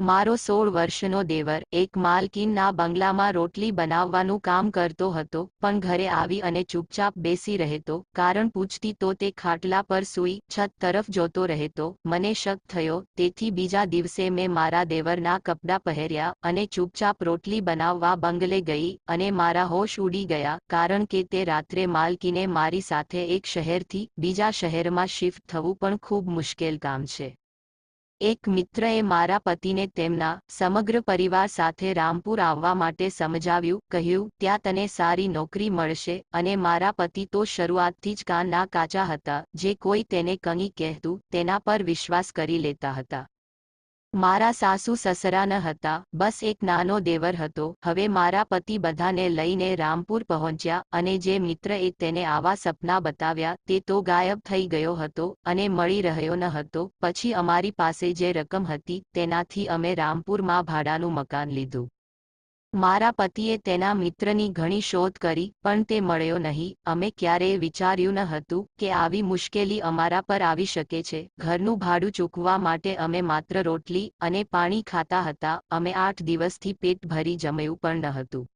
મારો સોળ વર્ષનો દેવર, એક માલકીનના બંગલામાં રોટલી બનાવવાનું કામ કરતો હતો, પણ ઘરે આવી અને ચૂપચાપ બેસી રહેતો, કારણ પૂછતી તો તે ખાટલા પર સૂઈ, છત તરફ જોતો રહેતો, મને શક થયો, તેથી બીજા દિવસે મેં મારા દેવરના કપડાં પહેર્યા અને ચૂપચાપ રોટલી બનાવવા બંગલે ગઈ અને મારા હોશ ઉડી ગયા, કારણ કે તે રાત્રે માલકીને મારી સાથે એક શહેરથી બીજા શહેરમાં શિફ્ટ થવું પણ ખૂબ મુશ્કેલ કામ છે. એક મિત્રએ મારા પતિને તેમના સમગ્ર પરિવાર સાથે રામપુર આવવા માટે સમજાવ્યું, કહ્યું, ત્યાં તને સારી નોકરી મળશે અને મારા પતિ તો શરૂઆતથી જ કાનના કાચા હતા, જે કોઈ તેને કંઈ કહેતું તેના પર વિશ્વાસ કરી લેતા હતા. મારા સાસુ સસરા ન હતા, બસ એક નાનો દેવર હતો. હવે મારા પતિ બધાને લઈને રામપુર પહોંચ્યા અને જે મિત્રએ તેને આવા સપના બતાવ્યા તે તો ગાયબ થઈ ગયો હતો અને મળી રહ્યો ન હતો. પછી અમારી પાસે જે રકમ હતી તેનાથી અમે રામપુરમાં ભાડાનું મકાન લીધું. મારા પતિએ તેના મિત્રની ઘણી શોધ કરી, પણ તે મળ્યો નહીં. અમે ક્યારેય વિચાર્યું ન હતું કે આવી મુશ્કેલી અમારા પર આવી શકે છે. ઘરનું ભાડું ચૂકવા માટે અમે માત્ર રોટલી અને પાણી ખાતા હતા. અમે આઠ દિવસથી પેટ ભરી જમ્યું પણ ન હતું.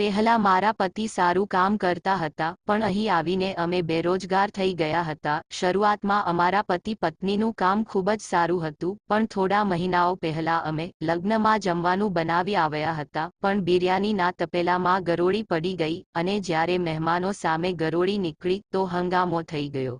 પહેલા મારા પતિ સારું કામ કરતા હતા, પણ અહીં આવીને અમે બેરોજગાર થઈ ગયા હતા. શરૂઆતમાં અમારા પતિ પત્નીનું કામ ખૂબ જ સારું હતું, પણ થોડા મહિનાઓ પહેલા અમે લગ્નમાં જમવાનું બનાવી આવ્યા હતા, પણ બિરયાનીના તપેલામાં ગરોળી પડી ગઈ અને જ્યારે મહેમાનો સામે ગરોળી નીકળી તો હંગામો થઈ ગયો.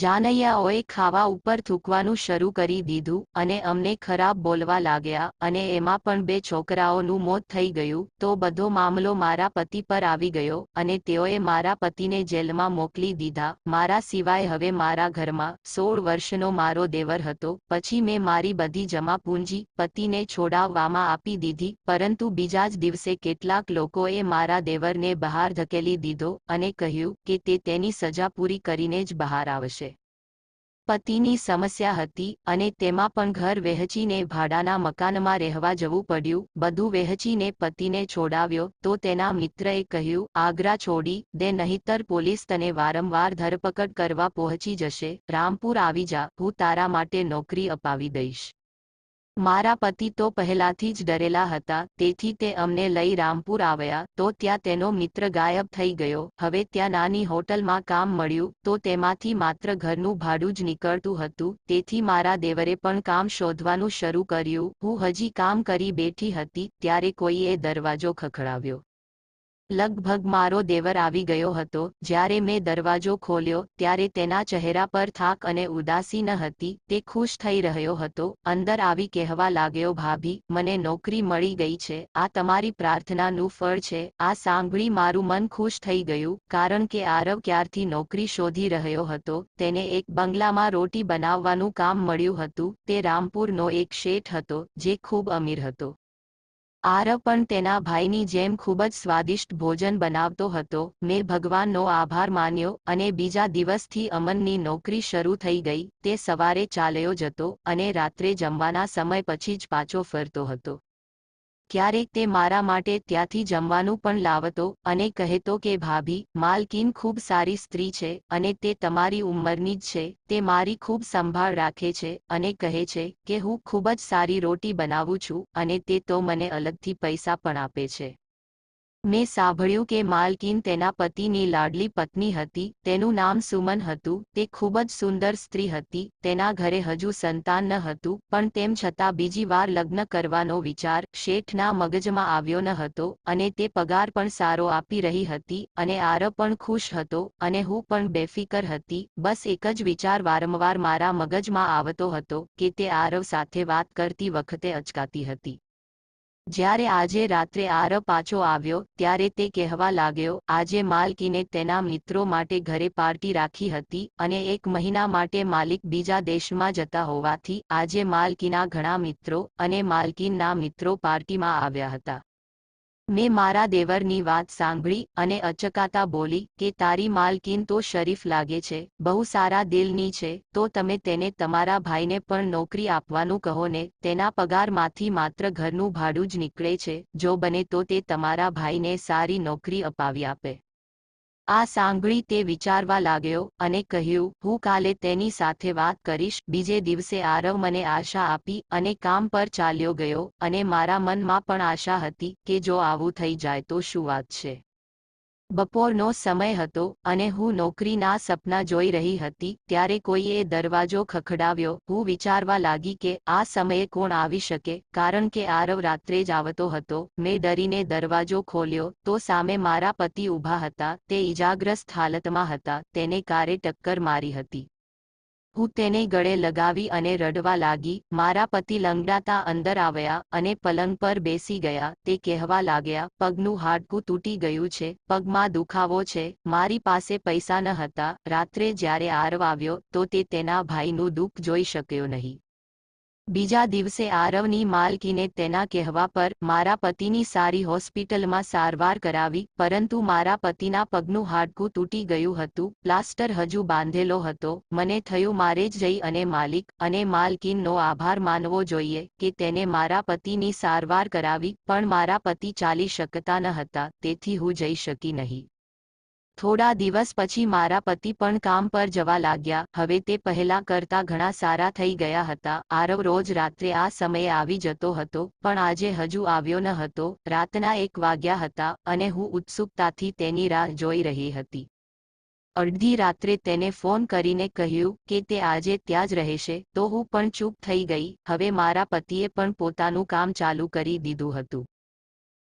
જાનૈયાઓએ ખાવા ઉપર થૂકવાનું શરૂ કરી દીધું અને અમને ખરાબ બોલવા લાગ્યા અને એમાં પણ બે છોકરાઓનું મોત થઈ ગયું તો બધો મામલો મારા પતિ પર આવી ગયો અને તેઓએ મારા પતિને જેલમાં મોકલી દીધા. મારા સિવાય હવે મારા ઘરમાં સોળ વર્ષનો મારો દેવર હતો. પછી મેં મારી બધી જમા પૂંજી પતિને છોડાવવામાં આપી દીધી, પરંતુ બીજા જ દિવસે કેટલાક લોકોએ મારા દેવરને બહાર ધકેલી દીધો અને કહ્યું કે તે તેની સજા પૂરી કરીને જ બહાર આવશે. પતિની સમસ્યા હતી અને તેમાં પણ ઘર વહેંચીને ભાડાના મકાનમાં રહેવા જવું પડ્યું. બધું વહેંચીને પતિને છોડાવ્યો તો તેના મિત્રએ કહ્યું, આગ્રા છોડી દે, નહીતર પોલીસ તને વારંવાર ધરપકડ કરવા પહોંચી જશે. રામપુર આવી જા, હું તારા માટે નોકરી અપાવી દઈશ. મારા પતિ તો પહેલાથી જ ડરેલા હતા, તેથી તે અમને લઈ રામપુર આવ્યા, તો ત્યાં તેનો મિત્ર ગાયબ થઈ ગયો, હવે ત્યાં નાની હોટલમાં કામ મળ્યું, તો તેમાંથી માત્ર ઘરનું ભાડું જ નીકળતું હતું, તેથી મારા દેવરે પણ કામ શોધવાનું શરૂ કર્યું, હું હજી કામ કરી બેઠી હતી, ત્યારે કોઈએ દરવાજો ખખડાવ્યો. લગભગ મારો દેવર આવી ગયો હતો. જ્યારે મેં દરવાજો ખોલ્યો, ત્યારે તેના ચહેરા પર થાક અને ઉદાસી ન હતી. તે ખુશ થઈ રહ્યો હતો. અંદર આવી કહેવા લાગ્યો, ભાભી, મને નોકરી મળી ગઈ છે. આ તમારી પ્રાર્થનાનું ફળ છે. આ સાંભળી મારું મન ખુશ થઈ ગયું. કારણ કે આરવ ક્યારથી નોકરી શોધી રહ્યો હતો. તેને એક બંગલામાં રોટી બનાવવાનું કામ મળ્યું હતું. તે રામપુરનો એક શેઠ હતો, જે ખૂબ અમીર હતો. આરવ પણ તેના ભાઈની જેમ ખૂબ જ સ્વાદિષ્ટ ભોજન બનાવતો હતો. મેં ભગવાનનો આભાર માન્યો અને બીજા દિવસથી અમનની નોકરી શરૂ થઈ ગઈ. તે સવારે ચાલ્યો જતો અને રાત્રે જમવાના સમય પછી જ પાછો ફરતો હતો. ક્યારેક તે મારા માટે ત્યાંથી જમવાનું પણ લાવતો અને કહેતો કે, ભાભી, માલકીન ખૂબ સારી સ્ત્રી છે અને તે તમારી ઉંમરની જ છે. તે મારી ખૂબ સંભાળ રાખે છે અને કહે છે કે, હું ખૂબ જ સારી રોટી બનાવું છું અને તે તો મને અલગથી પૈસા પણ આપે છે. મેં સાંભળ્યું કે માલકીન તેના પતિની લાડલી પત્ની હતી, તેનું નામ સુમન હતું, તે ખૂબ જ સુંદર સ્ત્રી હતી, તેના ઘરે હજુ સંતાન ન હતું, પણ તેમ છતાં બીજી વાર લગ્ન કરવાનો વિચાર શેઠના મગજમાં આવ્યો ન હતો અને તે પગાર પણ સારો આપી રહી હતી અને આરવ પણ ખુશ હતો અને હું પણ બેફિકર હતી, બસ એક જ વિચાર વારંવાર મારા મગજમાં આવતો હતો કે તે આરવ સાથે વાત કરતી વખતે અચકાતી હતી. જ્યારે આજે રાત્રે આર પાછો આવ્યો, ત્યારે તે કહેવા લાગ્યો, આજે માલકીને તેના મિત્રો માટે ઘરે પાર્ટી રાખી હતી અને એક મહિના માટે માલિક બીજા દેશમાં જતા હોવાથી આજે માલકીના ઘણા મિત્રો અને માલકીનના મિત્રો પાર્ટીમાં આવ્યા હતા. મેં મારા દેવરની વાત સાંભળી અને અચકાતા બોલી કે તારી માલકીન તો શરીફ લાગે છે, બહુ સારા દિલની છે, તો તમે તેને તમારા ભાઈને પણ નોકરી આપવાનું કહો ને, તેના પગારમાંથી માત્ર ઘરનું ભાડું જ નીકળે છે, જો બને તો તે તમારા ભાઈને સારી નોકરી અપાવી આપે. આ સાંભળી તે વિચારવા લાગ્યો અને કહ્યું, હું કાલે તેની સાથે વાત કરીશ, બીજે દિવસે આરવ મને આશા આપી અને કામ પર ચાલ્યો ગયો અને મારા મનમાં પણ આશા હતી કે જો આવું થઈ જાય તો શું વાત છે. બપોરનો સમય હતો અને હું નોકરીના સપના જોઈ રહી હતી ત્યારે કોઈએ દરવાજો ખખડાવ્યો. હું વિચારવા લાગી કે આ સમયે કોણ આવી શકે, કારણ કે આરવ રાત્રે જ આવતો હતો. મેં ડરીને દરવાજો ખોલ્યો તો સામે મારા પતિ ઊભા હતા. તે ઈજાગ્રસ્ત હાલતમાં હતા. તેને કારે ટક્કર મારી હતી. હું તેને ગળે લગાવી અને રડવા લાગી, મારા પતિ લંગડાતા અંદર આવ્યા અને પલંગ પર બેસી ગયા, તે કહેવા લાગ્યા, પગનું હાડકું તૂટી ગયું છે, પગમાં દુખાવો છે, મારી પાસે પૈસા ન હતા, રાત્રે જ્યારે આરવ આવ્યો, તો તે તેના ભાઈનું દુઃખ જોઈ શક્યો નહીં. બીજા દિવસે આરવની માલકીને તેના કહેવા પર, મારા પતિની સારી હોસ્પિટલમાં સારવાર કરાવી, પરંતુ મારા પતિના પગનું હાડકું તૂટી ગયું હતું, પ્લાસ્ટર હજુ બાંધેલો હતો, મને થયું મારે જ જઈ અને માલિક અને માલકીનનો આભાર માનવો જોઈએ કે તેને મારા પતિની સારવાર કરાવી, પણ મારા પતિ ચાલી શકતા ન હતા, તેથી હું જઈ શકી નહીં. થોડા દિવસ પછી મારા પતિ પણ કામ પર જવા લાગ્યા. હવે તે પહેલા કરતા ઘણા સારા થઈ ગયા હતા. આરવ રોજ રાત્રે આ સમયે આવી જતો હતો, પણ આજે હજુ આવ્યો ન હતો. રાતના એક વાગ્યા હતા અને હું ઉત્સુકતાથી તેની રાહ જોઈ રહી હતી. અડધી રાત્રે તેને ફોન કરીને કહ્યું કે તે આજે ત્યાં જ રહેશે, તો હું પણ ચૂપ થઈ ગઈ. હવે મારા પતિએ પણ પોતાનું કામ ચાલુ કરી દીધું હતું.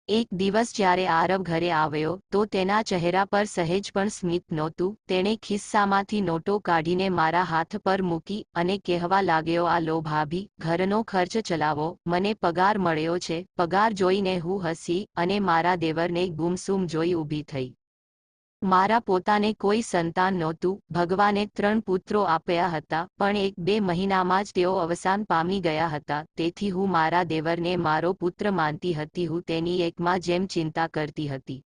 એક દિવસ જ્યારે આરવ ઘરે આવ્યો, તો તેના ચહેરા પર સહેજ પણ સ્મિત નહોતું. તેણે ખિસ્સામાંથી નોટો કાઢીને મારા હાથ પર મૂકી અને કહેવા લાગ્યો, આ લો ભાભી, ઘરનો ખર્ચ ચલાવો. મને પગાર મળ્યો છે. પગાર જોઈને હું હસી અને મારા દેવરને ગુમસુમ જોઈ ઊભી થઈ. મારા પોતાને કોઈ સંતાન નહોતું. ભગવાને ત્રણ પુત્રો આપ્યા હતા, પણ એક બે મહિનામાં જ તેઓ અવસાન પામી ગયા હતા. તેથી હું મારા દેવરને મારો પુત્ર માનતી હતી, હું તેની એકમાં જેમ ચિંતા કરતી હતી.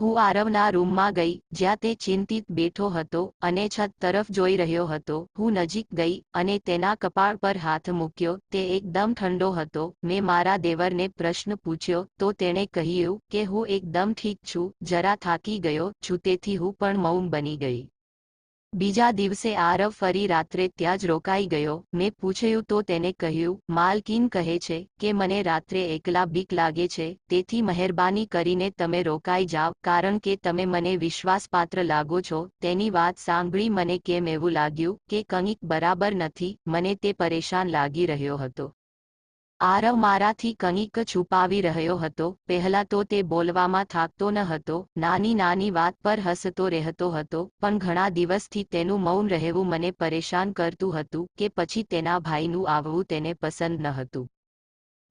હું આરવના રૂમમાં ગઈ, જ્યાં તે ચિંતિત બેઠો હતો અને છત તરફ જોઈ રહ્યો હતો. હું નજીક ગઈ અને તેના કપાળ પર હાથ મૂક્યો. તે એકદમ ઠંડો હતો. મેં મારા દેવરને પ્રશ્ન પૂછ્યો, તો તેણે કહ્યું કે હું એકદમ ઠીક છું, જરા થાકી ગયો છું, તેથી હું પણ મૌન બની ગઈ. બીજા દિવસે આરવ ફરી રાત્રે ત્યાં જ રોકાઈ ગયો. મેં પૂછ્યું, તો તેને કહ્યું માલકીન કહે છે કે મને રાત્રે એકલા બીક લાગે છે, તેથી મહેરબાની કરીને તમે રોકાઈ જાવ કારણ કે તમે મને વિશ્વાસપાત્ર લાગો છો. તેની વાત સાંભળી મને કેમ એવું લાગ્યું કે કંઈક બરાબર નથી, મને તે પરેશાન લાગી રહ્યો હતો. આરવ મારાથી કંઈક છુપાવી રહ્યો હતો. પહેલા તો તે બોલવામાં થાકતો ન હતો. નાની નાની વાત પર હસતો રહેતો હતો. પણ ઘણા દિવસથી તેનું મૌન રહેવું મને પરેશાન કરતું હતું કે પછી તેના ભાઈનું આવવું તેને પસંદ ન હતું.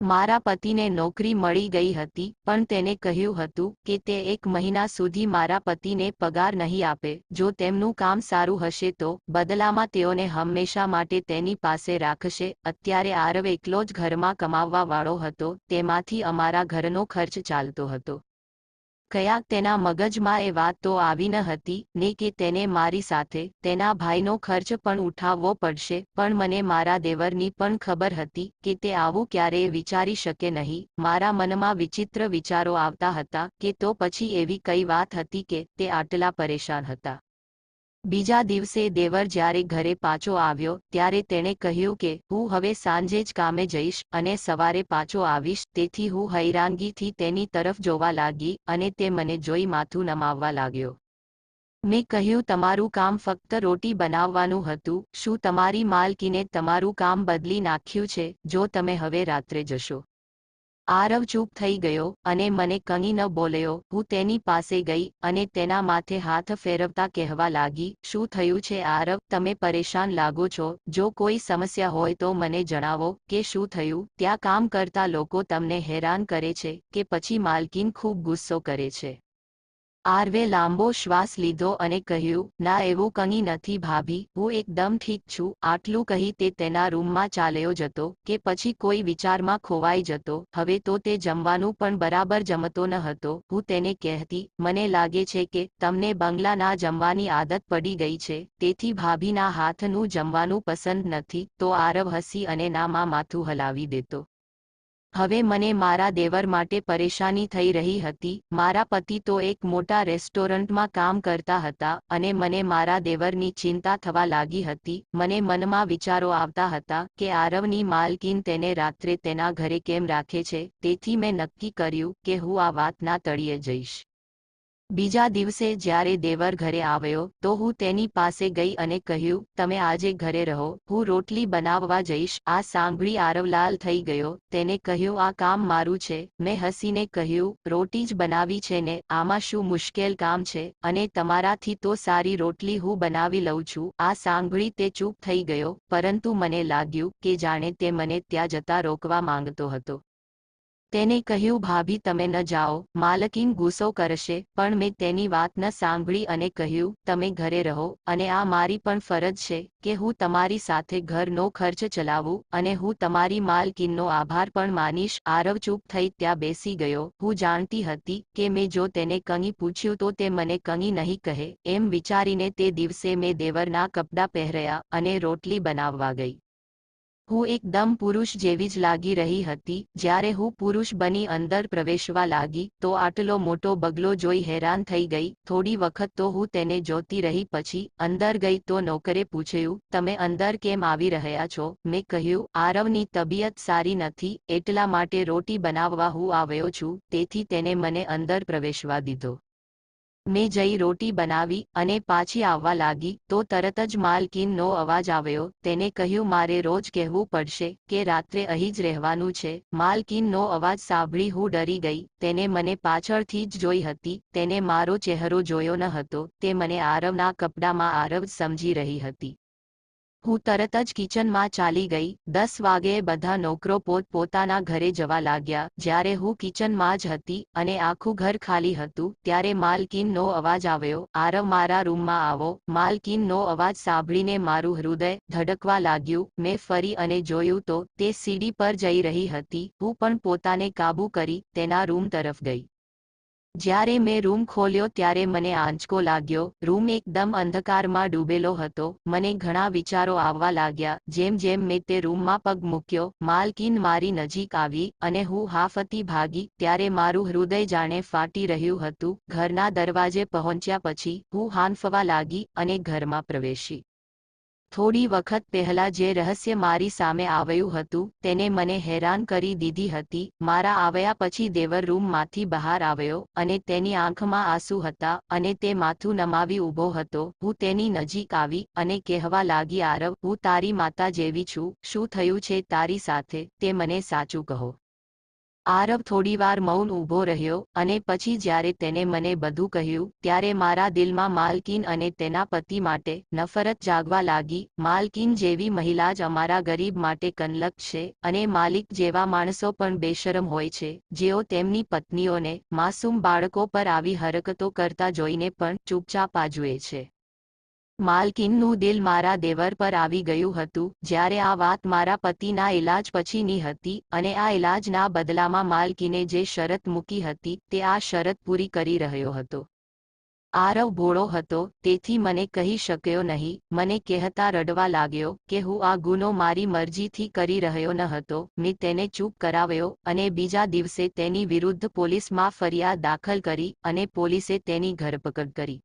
મારા પતિને નોકરી મળી ગઈ હતી, પણ તેને કહ્યું હતું કે તે એક મહિના સુધી મારા પતિને પગાર નહીં આપે. જો તેમનું કામ સારું હશે તો બદલામાં તેઓને હંમેશા માટે તેની પાસે રાખશે. અત્યારે આરવ એકલો જ ઘરમાં કમાવવા વાળો હતો, તેમાંથી અમારા ઘરનો ખર્ચ ચાલતો હતો. કયાક તેના મગજમાં એ વાત તો આવી ન હતી, ને કે તેને મારી સાથે, તેના ભાઈનો ખર્ચ પણ ઉઠાવવો પડશે, પણ મને મારા દેવરની પણ ખબર હતી કે તે આવું ક્યારેય વિચારી શકે નહીં, મારા મનમાં વિચિત્ર વિચારો આવતા હતા કે તો પછી એવી કઈ વાત હતી કે તે આટલા પરેશાન હતા. બીજા દિવસે દેવર જ્યારે ઘરે પાછો આવ્યો, ત્યારે તેણે કહ્યું કે, હું હવે સાંજે જ કામે જઈશ અને સવારે પાછો આવીશ. તેથી હું હૈરાનગીથી તેની તરફ જોવા લાગી અને તે મને જોઈ માથું નમાવવા લાગ્યો. મેં કહ્યું, તમારું કામ ફક્ત રોટી બનાવવાનું હતું. શું તમારી માલકીને તમારું કામ બદલી નાખ્યું છે? જો તમે હવે રાત્રે જશો. આરવ ચૂપ થઈ ગયો અને મને કંઈ ન બોલ્યો. હું તેની પાસે ગઈ અને તેના માથે હાથ ફેરવતા કહેવા લાગી, શું થયું છે આરવ? તમે પરેશાન લાગો છો. જો કોઈ સમસ્યા હોય તો મને જણાવો કે શું થયું? ત્યાં કામ કરતા લોકો તમને હેરાન કરે છે કે પછી માલકીન ખૂબ ગુસ્સો કરે છે. આરવે લાંબો શ્વાસ લીધો અને કહ્યું, ના, એવું કંઈ નથી ભાભી, હું એકદમ ઠીક છું, આટલું કહી તે તેના રૂમમાં ચાલ્યો જતો કે પછી કોઈ વિચારમાં ખોવાઈ જતો, હવે તો તે જમવાનું પણ બરાબર જમતો ન હતો, હું તેને કહેતી, મને લાગે છે કે તમને બંગલાના જમવાની આદત પડી ગઈ છે, તેથી ભાભીના હાથનું જમવાનું પસંદ નથી, તો આરવ હસી અને નામાં માથું હલાવી દેતો. હવે મને મારા દેવર માટે પરેશાની થઈ રહી હતી. મારા પતિ તો એક મોટા રેસ્ટોરન્ટમાં કામ કરતા હતા અને મને મારા દેવરની ચિંતા થવા લાગી હતી. મને મનમાં વિચારો આવતા હતા કે આરવની માલકીન તેને રાત્રે તેના ઘરે કેમ રાખે છે. તેથી મેં નક્કી કર્યું કે હું આ વાતના તળિયે જઈશ. બીજા દિવસે જ્યારે દેવર ઘરે આવ્યો, તો હું તેની પાસે ગઈ અને કહ્યું, તમે આજે ઘરે રહો. હું રોટલી બનાવવા જઈશ. આ સાંભળી આરવલાલ થઈ ગયો. તેને કહ્યું, આ કામ મારું છે. મેં હસીને કહ્યું, રોટી જ બનાવી છે ને, આમાં શું મુશ્કેલ કામ છે? અને તમારાથી તો સારી રોટલી હું બનાવી લઉં છું. આ સાંભળી તે ચૂપ થઈ ગયો, પરંતુ મને લાગ્યું કે જાણે તે મને ત્યાં જતા રોકવા માંગતો હતો. તેને કહ્યું, ભાભી, તમે ન જાઓ, માલકીન ગુસ્સો કરશે. પણ મેં તેની વાત ન સાંભળી અને કહ્યું, તમે ઘરે રહો અને આ મારી પણ ફરજ છે કે હું તમારી સાથે ઘરનો ખર્ચ ચલાવું અને હું તમારી માલકીનનો આભાર પણ માનીશ. આરવ ચૂપ થઈ ત્યાં બેસી ગયો. હું જાણતી હતી કે મેં જો તેને કંઈ પૂછ્યું તો તે મને કંઈ નહીં કહે. એમ વિચારીને તે દિવસે મેં દેવરના કપડાં પહેર્યા અને રોટલી બનાવવા ગઈ. હું એકદમ પુરુષ જેવી જ લાગી રહી હતી. જ્યારે હું પુરુષ બની અંદર પ્રવેશવા લાગી, તો આટલો મોટો બગલો જોઈ હેરાન થઈ ગઈ. થોડી વખત તો હું તેને જોતી રહી, પછી અંદર ગઈ તો નોકરે પૂછ્યું, તમે અંદર કેમ આવી રહ્યા છો? મેં કહ્યું, આરવની તબિયત સારી નથી, એટલા માટે રોટી બનાવવા હું આવ્યો છું. તેથી તેને મને અંદર પ્રવેશવા દીધો. મેં જઈ રોટી બનાવી અને પાછી આવવા લાગી તો તરત જ માલકીનનો અવાજ આવ્યો, તેને કહ્યું, મારે રોજ કહેવું પડશે કે રાત્રે અહીં જ રહેવાનું છે. માલકીનનો અવાજ સાંભળી હું ડરી ગઈ, તેને મને પાછળથી જ જોઈ હતી, તેને મારો ચહેરો જોયો ન હતો, તે મને આરવના કપડામાં આરવ સમજી રહી હતી. હું તરત જ કિચનમાં ચાલી ગઈ. દસ વાગ્યે બધા નોકરો પોત પોતાના ઘરે જવા લાગ્યા. જ્યારે હું કિચનમાં જ હતી અને આખું ઘર ખાલી હતું, ત્યારે માલકીનનો અવાજ આવ્યો, આરવ, મારા રૂમમાં આવો. માલકીનનો અવાજ સાંભળીને મારું હૃદય ધડકવા લાગ્યું. મેં ફરી અને જોયું તો તે સીડી પર જઈ રહી હતી. હું પણ પોતાને કાબૂ કરી તેના રૂમ તરફ ગઈ. જ્યારે મેં રૂમ ખોલ્યો ત્યારે મને આંચકો લાગ્યો. રૂમ એકદમ અંધકારમાં ડૂબેલો હતો. મને ઘણા વિચારો આવવા લાગ્યા. જેમ જેમ મેં તે રૂમમાં પગ મૂક્યો, માલકીન મારી નજીક આવી અને હું હાફતી ભાગી, ત્યારે મારું હૃદય જાણે ફાટી રહ્યું હતું. ઘરના દરવાજે પહોંચ્યા પછી હું હાંફવા લાગી અને ઘરમાં પ્રવેશી. થોડી વખત પહેલા જે રહસ્ય મારી સામે આવ્યું હતું, તેને મને હેરાન કરી દીધી હતી. મારા આવ્યા પછી દેવર રૂમમાંથી બહાર આવ્યો અને તેની આંખમાં આંસુ હતા અને તે માથું નમાવી ઊભો હતો. હું તેની નજીક આવી અને કહેવા લાગી, આરવ, હું તારી માતા જેવી છું. શું થયું છે તારી સાથે? તે મને સાચું કહો. આરવ થોડીવાર મૌન ઊભો રહ્યો અને પછી જ્યારે તેને મને બધું કહ્યું, ત્યારે મારા દિલમાં માલકીન અને તેના પતિ માટે નફરત જાગવા લાગી. માલકીન જેવી મહિલા જ અમારા ગરીબ માટે કનલક છે અને માલિક જેવા માણસો પણ બેશરમ હોય છે. જેઓ તેમની પત્નીઓને માસૂમ બાળકો પર આવી હરકતો કરતા જોઈને પણ ચૂપચાપ આજુએ છે. માલકીનનું દિલ મારા દેવર પર આવી ગયું હતું, જ્યારે આ વાત મારા પતિના ઇલાજ પછીની હતી અને આ ઇલાજના બદલામાં માલકીને જે શરત મૂકી હતી તે આ શરત પૂરી કરી રહ્યો હતો. આરવ ભોળો હતો, તેથી મને કહી શક્યો નહીં, મને કહેતા રડવા લાગ્યો કે હું આ ગુનો મારી મરજીથી કરી રહ્યો ન હતો, મેં તેને ચૂપ કરાવ્યો અને બીજા દિવસે તેની વિરુદ્ધ પોલીસમાં ફરિયાદ દાખલ કરી અને પોલીસે તેની ધરપકડ કરી.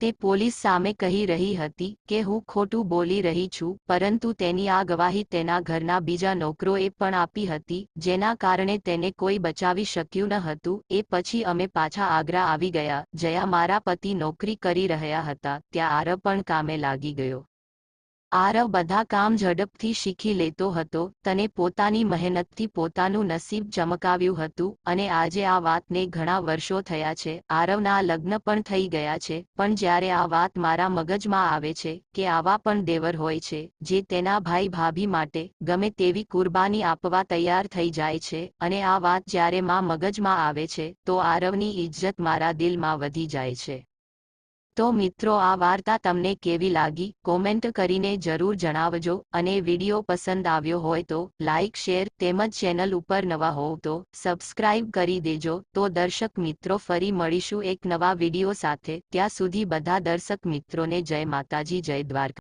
તે પોલીસ સામે કહી રહી હતી કે હું ખોટું બોલી રહી છું, પરંતુ તેની આ ગવાહી તેના ઘરના બીજા નોકરોએ પણ આપી હતી, જેના કારણે તેને કોઈ બચાવી શક્યું ન હતું. એ પછી અમે પાછા આગ્રા આવી ગયા, જયા મારા પતિ નોકરી કરી રહ્યા હતા, ત્યાં આરબ પણ કામે લાગી ગયો. આરવ બધા કામ ઝડપથી શીખી લેતો હતો. તને પોતાની મહેનતથી પોતાનું નસીબ ચમકાવ્યું હતું અને આજે આ વાતને ઘણા વર્ષો થયા છે. આરવના લગ્ન પણ થઈ ગયા છે, પણ જ્યારે આ વાત મારા મગજમાં આવે છે કે આવા પણ દેવર હોય છે, જે તેના ભાઈ ભાભી માટે ગમે તેવી કુરબાની આપવા તૈયાર થઈ જાય છે અને આ વાત જ્યારે મા મગજમાં આવે છે, તો આરવની ઇજ્જત મારા દિલમાં વધી જાય છે. તો મિત્રો, આ વાર્તા તમને કેવી લાગી? કોમેન્ટ કરીને જરૂર જણાવજો અને વીડિયો પસંદ આવ્યો હોય તો લાઇક શેર તેમજ ચેનલ ઉપર નવા હોવ તો સબસ્ક્રાઇબ કરી દેજો. તો દર્શક મિત્રો, ફરી મળીશું એક નવા વીડિયો સાથે. ત્યાં સુધી બધા દર્શક મિત્રોને જય માતાજી, જય દ્વારકા.